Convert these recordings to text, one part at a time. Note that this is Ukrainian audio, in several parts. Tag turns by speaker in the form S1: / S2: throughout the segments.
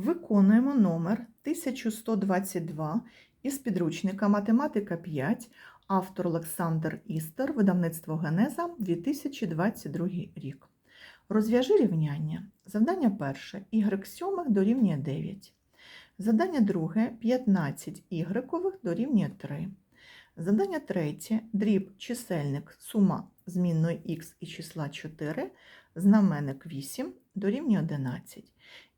S1: Виконуємо номер 1122 із підручника Математика 5, автор Олександр Істер, видавництво Генеза 2022 рік. Розв'яжи рівняння. Завдання перше. Y сьомих дорівнює 9. Завдання друге 15 y дорівнює 3. Завдання третє. Дріб чисельник сума змінної х і числа 4, знаменник 8 дорівнює 11.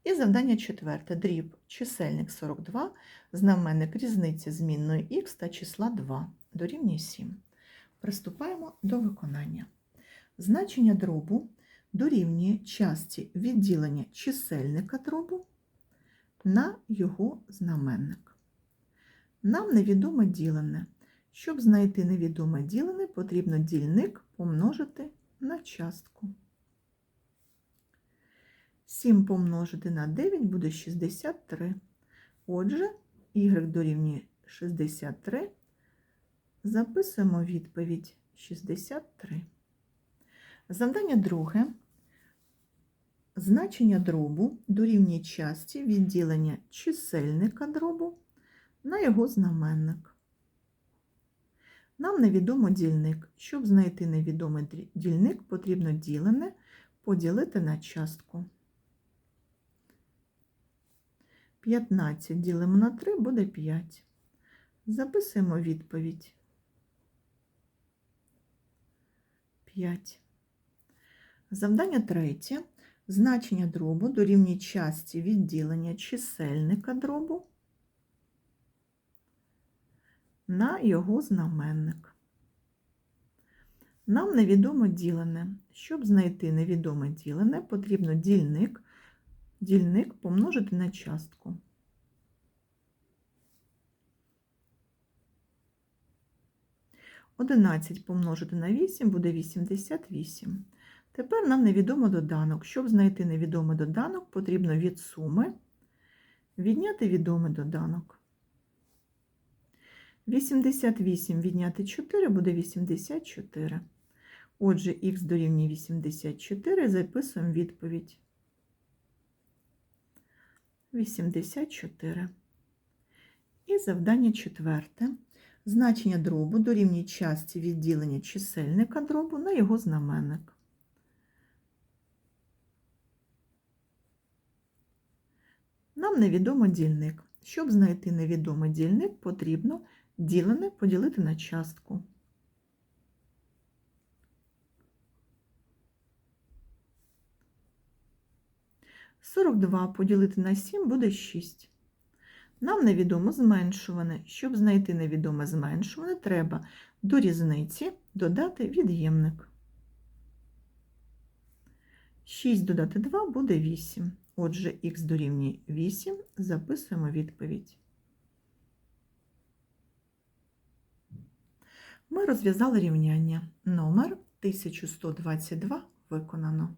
S1: І завдання четверте. Дріб чисельник 42, знаменник різниці змінної х та числа 2 дорівнює 7. Приступаємо до виконання. Значення дробу дорівнює часті відділення чисельника дробу на його знаменник. Нам невідоме ділене. Щоб знайти невідоме ділене, потрібно дільник помножити на частку. 7 помножити на 9 буде 63. Отже, y дорівнює 63. Записуємо відповідь 63. Завдання друге. Значення дробу дорівнює часті відділення чисельника дробу на його знаменник. Нам невідомо дільник. Щоб знайти невідомий дільник, потрібно ділене поділити на частку. 15 ділимо на 3 буде 5. Записуємо відповідь. 5. Завдання третє. Значення дробу дорівнює часті відділення чисельника дробу на його знаменник. Нам невідомо ділене. Щоб знайти невідоме ділене, потрібно дільник, дільник помножити на частку. Одинадцять помножити на 8 буде 88. Тепер нам невідомо доданок. Щоб знайти невідомий доданок, потрібно від суми відняти відомий доданок. 88 відняти 4 буде 84. Отже, х дорівнює 84, записуємо відповідь. 84. І завдання четверте. Значення дробу дорівнює часті відділення чисельника дробу на його знаменник. Нам невідомо дільник. Щоб знайти невідомий дільник, потрібно ділене поділити на частку. Сорок два поділити на 7 буде 6. Нам невідомо зменшуване. Щоб знайти невідоме зменшуване, треба до різниці додати від'ємник. 6 додати 2 буде 8. Отже, х дорівнює 8, записуємо відповідь. Ми розв'язали рівняння. Номер 1122 виконано.